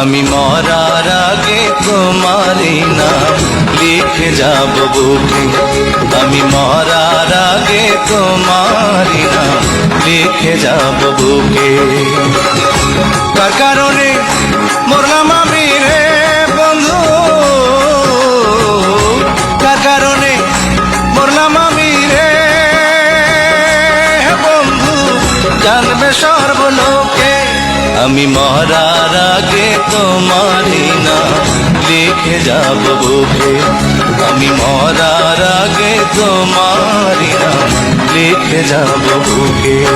আমি মরার আগে তোমারই নাম লিখে যাব বুকে। আমি মরার আগে তোমারই নাম লিখে যাব বুকে। তার কারণে মরলাম আমি রে বন্ধু। তার কারণে মরলাম আমি রে বন্ধু। জানবে সর্বলোকে আমি মহারার আগে তোমারি না। লিখে যাব বুকে। আমি মহারার আগে তোমারি না। লিখে যাব বুকে।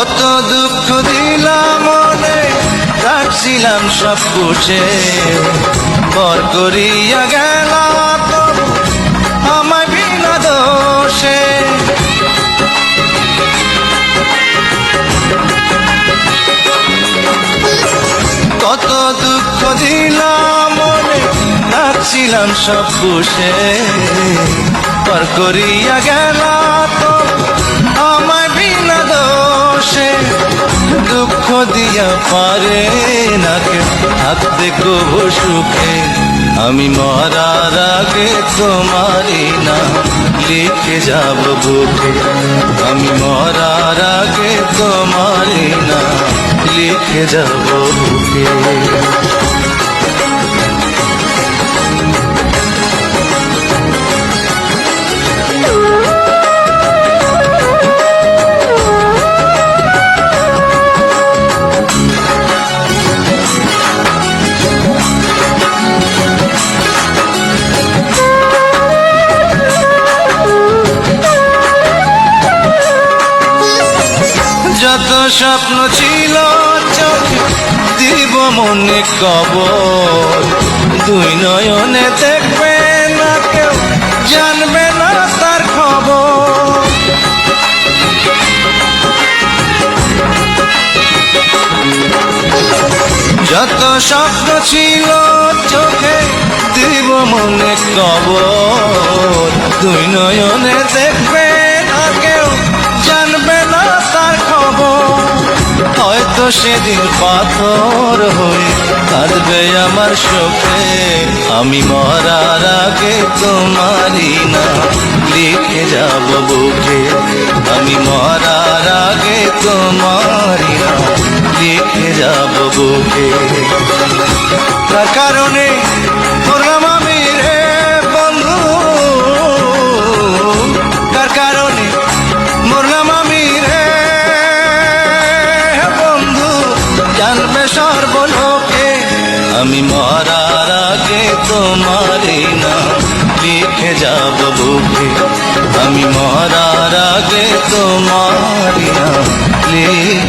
কত দুঃখ দিলাম মনে রাখছিলাম সব কুছে বর করিয়া গেল আমার বিনা দোষে। কত দুঃখ দিলাম মনে রাখছিলাম সব কুছে পর করিয়া গেল দিয়া পারে না থাকতে কবু সুখে, আমি মরার আগে তোমারই না লিখে যাব বুকে। আমি মরার আগে তোমারই না লিখে যাব বুকে। যত স্বপ্ন ছিল, চোখে দিব মনে কবর। দুই নয়নে দেখবে না কেউ, জানবে না তার খবর। যত স্বপ্ন ছিল, চোখে দিব মনে কবর। দুই নয়নে দেখবে সেদিন পাথর হয়ে কাঁদবে আমার শোকে। আমি মরার আগে তোমারই না লিখে যাব বুকে। আমি মরার আগে তোমারই না লিখে যাব বুকে। কারণে আমি মরার আগে তোমারই না লিখে যাব বুকে। আমি মরার আগে তোমারই না লিখে